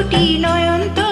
দুটি নয়ন তো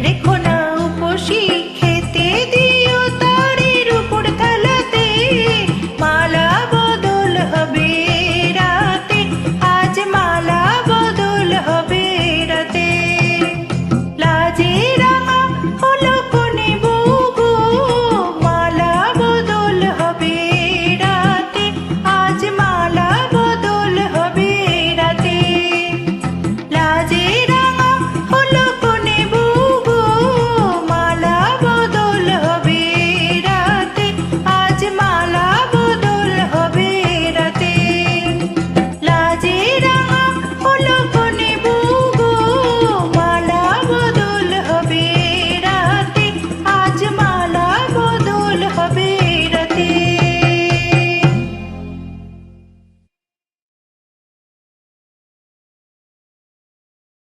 alegre